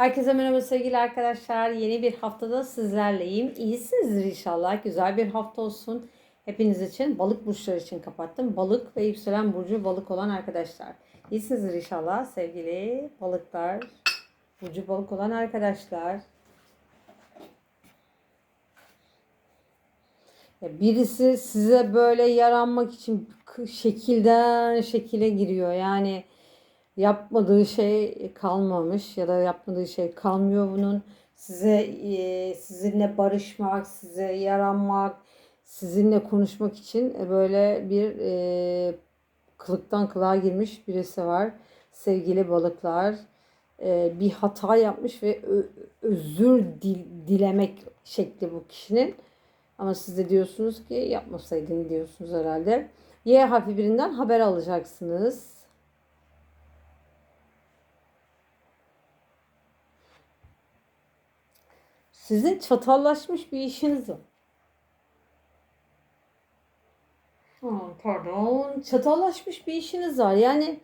Herkese merhaba sevgili arkadaşlar. Yeni bir haftada sizlerleyim. İyisinizdir inşallah. Güzel bir hafta olsun. Hepiniz için balık burçları için kapattım. Balık ve yükselen burcu balık olan arkadaşlar. İyisinizdir inşallah sevgili balıklar. Burcu balık olan arkadaşlar. Birisi size böyle yaranmak için şekilden şekile giriyor. Yani yapmadığı şey kalmamış ya da yapmadığı şey kalmıyor bunun. Size e, sizinle barışmak, size yaranmak, sizinle konuşmak için e, böyle bir e, kılıktan kılığa girmiş birisi var. Sevgili balıklar, e, bir hata yapmış ve özür dil- dilemek şekli bu kişinin. Ama siz de diyorsunuz ki yapmasaydın diyorsunuz herhalde. Y harfi birinden haber alacaksınız. Sizin çatallaşmış bir işiniz var. Ha, pardon. Çatallaşmış bir işiniz var. Yani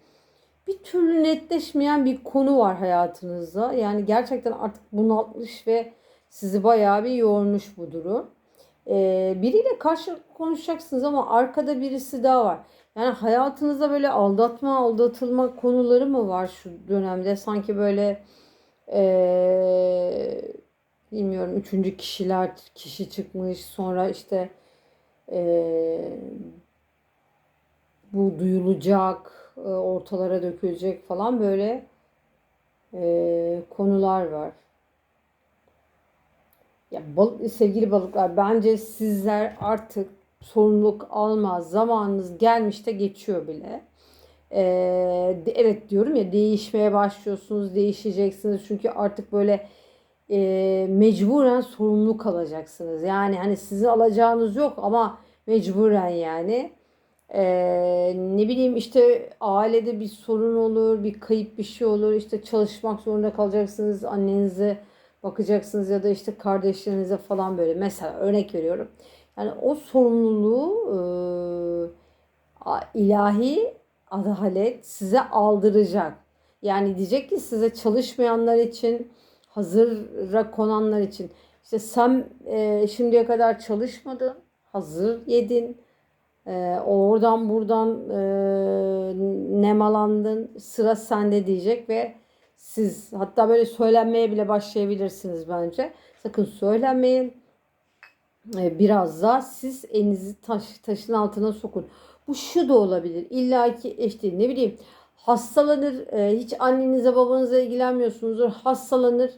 bir türlü netleşmeyen bir konu var hayatınızda. Yani gerçekten artık bunaltmış ve sizi bayağı bir yormuş bu durum. Ee, biriyle karşı konuşacaksınız ama arkada birisi daha var. Yani hayatınızda böyle aldatma, aldatılma konuları mı var şu dönemde? Sanki böyle ee, bilmiyorum üçüncü kişiler kişi çıkmış sonra işte ee, bu duyulacak, e, ortalara dökülecek falan böyle ee, konular var. Ya bal- sevgili balıklar bence sizler artık sorumluluk alma zamanınız gelmiş de geçiyor bile. Ee, evet diyorum ya değişmeye başlıyorsunuz, değişeceksiniz çünkü artık böyle e, mecburen sorumluluk alacaksınız. Yani hani sizin alacağınız yok ama mecburen yani. Ee, ne bileyim işte ailede bir sorun olur, bir kayıp bir şey olur. işte çalışmak zorunda kalacaksınız, annenize bakacaksınız ya da işte kardeşlerinize falan böyle. Mesela örnek veriyorum. Yani o sorumluluğu e, ilahi adalet size aldıracak. Yani diyecek ki size çalışmayanlar için, hazıra konanlar için. işte sen e, şimdiye kadar çalışmadın, hazır yedin. Ee, oradan buradan e, nemalandın sıra sende diyecek ve siz hatta böyle söylenmeye bile başlayabilirsiniz bence. Sakın söylenmeyin. Ee, biraz da siz elinizi taş, taşın altına sokun. Bu şu da olabilir. İlla ki işte ne bileyim hastalanır. e, hiç annenize babanıza ilgilenmiyorsunuzdur. Hastalanır.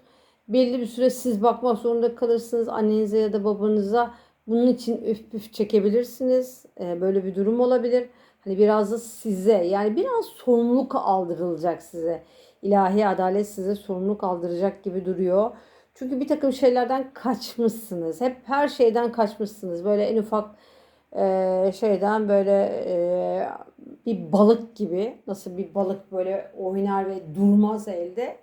Belli bir süre siz bakmak zorunda kalırsınız annenize ya da babanıza. Bunun için üf püf çekebilirsiniz. Ee, böyle bir durum olabilir. Hani biraz da size yani biraz sorumluluk aldırılacak size. İlahi adalet size sorumluluk aldıracak gibi duruyor. Çünkü bir takım şeylerden kaçmışsınız. Hep her şeyden kaçmışsınız. Böyle en ufak e, şeyden böyle e, bir balık gibi. Nasıl bir balık böyle oynar ve durmaz elde.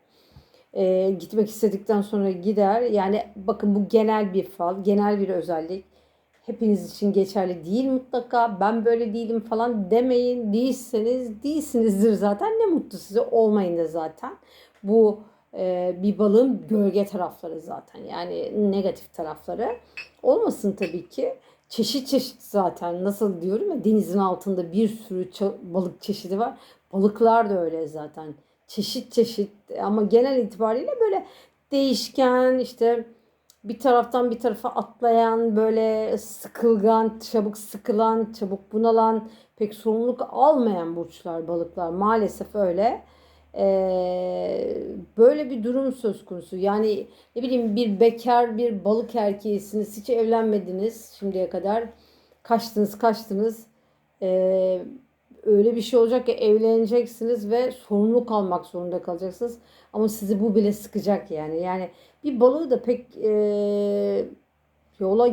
E, gitmek istedikten sonra gider. Yani bakın bu genel bir fal, genel bir özellik. Hepiniz için geçerli değil mutlaka. Ben böyle değilim falan demeyin. Değilseniz değilsinizdir zaten. Ne mutlu size olmayın da zaten. Bu e, bir balığın gölge tarafları zaten. Yani negatif tarafları. Olmasın tabii ki. Çeşit çeşit zaten. Nasıl diyorum ya denizin altında bir sürü balık çeşidi var. Balıklar da öyle zaten. Çeşit çeşit ama genel itibariyle böyle değişken işte bir taraftan bir tarafa atlayan, böyle sıkılgan, çabuk sıkılan, çabuk bunalan, pek sorumluluk almayan burçlar, balıklar maalesef öyle. Ee, böyle bir durum söz konusu. Yani ne bileyim bir bekar bir balık erkeğisiniz, hiç evlenmediniz şimdiye kadar. Kaçtınız, kaçtınız. Ee, öyle bir şey olacak ki evleneceksiniz ve sorumluluk almak zorunda kalacaksınız. Ama sizi bu bile sıkacak yani. Yani bir balığı da pek e, yola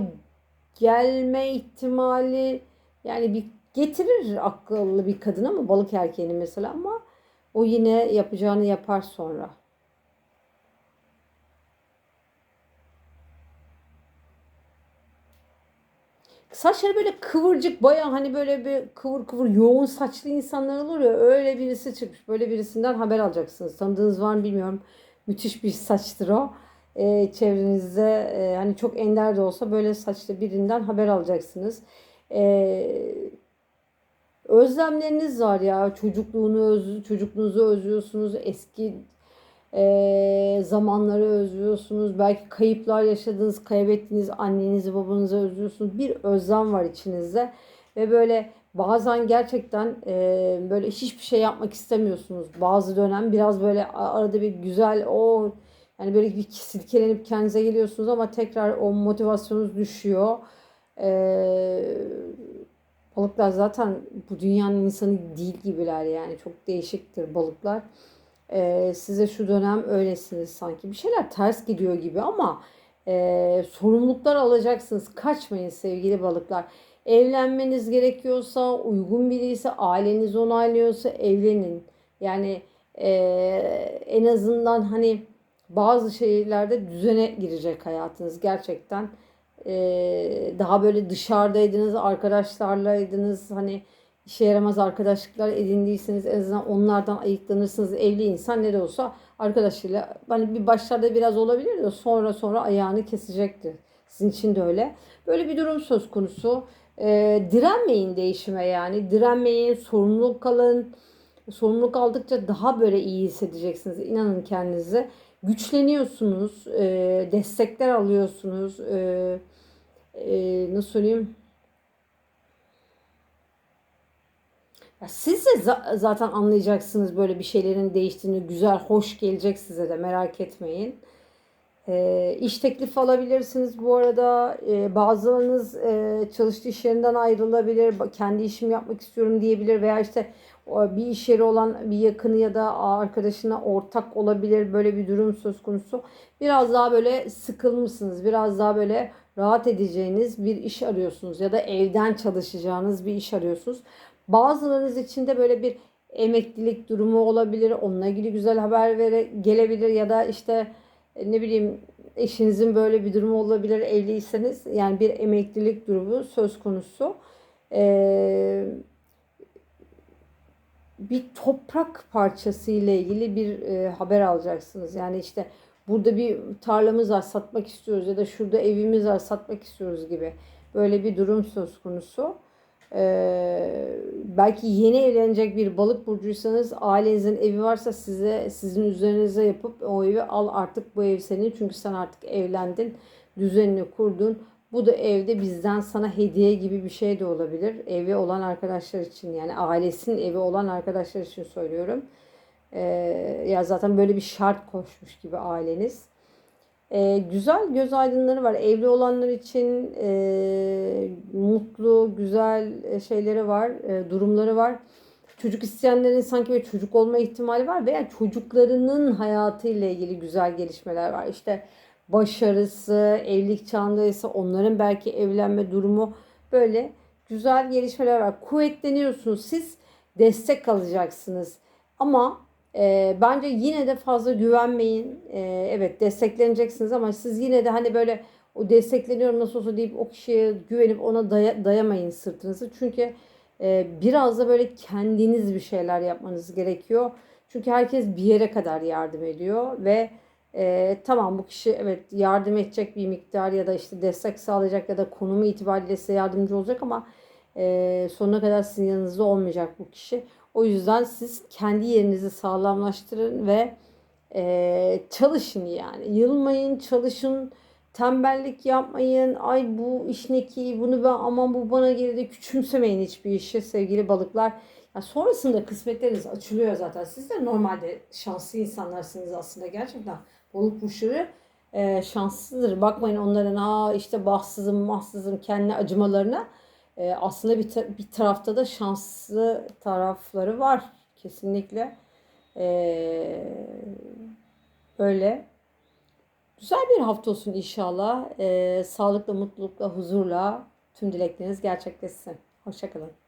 gelme ihtimali yani bir getirir akıllı bir kadın ama balık erkeğini mesela ama o yine yapacağını yapar sonra. Saçları böyle kıvırcık baya hani böyle bir kıvır kıvır yoğun saçlı insanlar olur ya öyle birisi çıkmış. Böyle birisinden haber alacaksınız. Tanıdığınız var mı bilmiyorum. müthiş bir saçtır o. E, çevrenizde e, hani çok ender de olsa böyle saçlı birinden haber alacaksınız. E, özlemleriniz var ya çocukluğunu öz, çocukluğunuzu özlüyorsunuz eski e, zamanları özlüyorsunuz. Belki kayıplar yaşadınız kaybettiğiniz annenizi babanızı özlüyorsunuz. Bir özlem var içinizde. Ve böyle bazen gerçekten e, böyle hiçbir şey yapmak istemiyorsunuz. Bazı dönem biraz böyle arada bir güzel o yani böyle bir silkelenip kendinize geliyorsunuz ama tekrar o motivasyonunuz düşüyor. Ee, balıklar zaten bu dünyanın insanı değil gibiler yani. Çok değişiktir balıklar. Ee, size şu dönem öylesiniz sanki bir şeyler ters gidiyor gibi ama e, sorumluluklar alacaksınız. Kaçmayın sevgili balıklar. Evlenmeniz gerekiyorsa, uygun biri ise, aileniz onaylıyorsa evlenin. Yani e, en azından hani bazı şeylerde düzene girecek hayatınız gerçekten. Ee, daha böyle dışarıdaydınız, arkadaşlarlaydınız. Hani işe yaramaz arkadaşlıklar edindiyseniz en azından onlardan ayıklanırsınız. Evli insan ne de olsa arkadaşıyla hani bir başlarda biraz olabilir de sonra sonra ayağını kesecektir. Sizin için de öyle. Böyle bir durum söz konusu. Ee, direnmeyin değişime yani. Direnmeyin, sorumluluk alın. Sorumluluk aldıkça daha böyle iyi hissedeceksiniz. İnanın kendinize güçleniyorsunuz, e, destekler alıyorsunuz. E, e, nasıl söyleyeyim? Ya siz de za- zaten anlayacaksınız böyle bir şeylerin değiştiğini, güzel, hoş gelecek size de merak etmeyin. E, iş teklifi alabilirsiniz bu arada. E, bazılarınız e, çalıştığı iş yerinden ayrılabilir, kendi işimi yapmak istiyorum diyebilir veya işte bir iş yeri olan bir yakını ya da arkadaşına ortak olabilir böyle bir durum söz konusu. Biraz daha böyle sıkılmışsınız, biraz daha böyle rahat edeceğiniz bir iş arıyorsunuz ya da evden çalışacağınız bir iş arıyorsunuz. Bazılarınız için de böyle bir emeklilik durumu olabilir. Onunla ilgili güzel haber vere, gelebilir ya da işte e, ne bileyim eşinizin böyle bir durumu olabilir evliyseniz yani bir emeklilik durumu söz konusu. Ee, bir toprak parçası ile ilgili bir e, haber alacaksınız. Yani işte burada bir tarlamız var satmak istiyoruz ya da şurada evimiz var satmak istiyoruz gibi böyle bir durum söz konusu. Ee, belki yeni evlenecek bir balık burcuysanız ailenizin evi varsa size sizin üzerinize yapıp o evi al artık bu ev senin çünkü sen artık evlendin düzenini kurdun bu da evde bizden sana hediye gibi bir şey de olabilir. Evi olan arkadaşlar için yani ailesinin evi olan arkadaşlar için söylüyorum. Ee, ya zaten böyle bir şart koşmuş gibi aileniz. Ee, güzel göz aydınları var. Evli olanlar için e, mutlu, güzel şeyleri var, e, durumları var. Çocuk isteyenlerin sanki bir çocuk olma ihtimali var veya çocuklarının hayatıyla ilgili güzel gelişmeler var. İşte başarısı, evlilik çağındaysa onların belki evlenme durumu böyle güzel gelişmeler var. Kuvvetleniyorsunuz. Siz destek alacaksınız. Ama e, bence yine de fazla güvenmeyin. E, evet destekleneceksiniz ama siz yine de hani böyle o destekleniyorum nasıl olsa deyip o kişiye güvenip ona daya, dayamayın sırtınızı. Çünkü e, biraz da böyle kendiniz bir şeyler yapmanız gerekiyor. Çünkü herkes bir yere kadar yardım ediyor ve e, tamam bu kişi evet yardım edecek bir miktar ya da işte destek sağlayacak ya da konumu itibariyle size yardımcı olacak ama e, sonuna kadar sizin yanınızda olmayacak bu kişi. O yüzden siz kendi yerinizi sağlamlaştırın ve e, çalışın yani. Yılmayın, çalışın, tembellik yapmayın. Ay bu iş ne ki, bunu ben aman bu bana geride küçümsemeyin hiçbir işi sevgili balıklar. Ya sonrasında kısmetleriniz açılıyor zaten. Siz de normalde şanslı insanlarsınız aslında gerçekten. Balık burçları e, şanslıdır. Bakmayın onların aa işte bahtsızım, mahsızım kendi acımalarına. E, aslında bir, ta- bir tarafta da şanslı tarafları var. Kesinlikle. E, öyle. Güzel bir hafta olsun inşallah. E, sağlıkla, mutlulukla, huzurla tüm dilekleriniz gerçekleşsin. Hoşçakalın.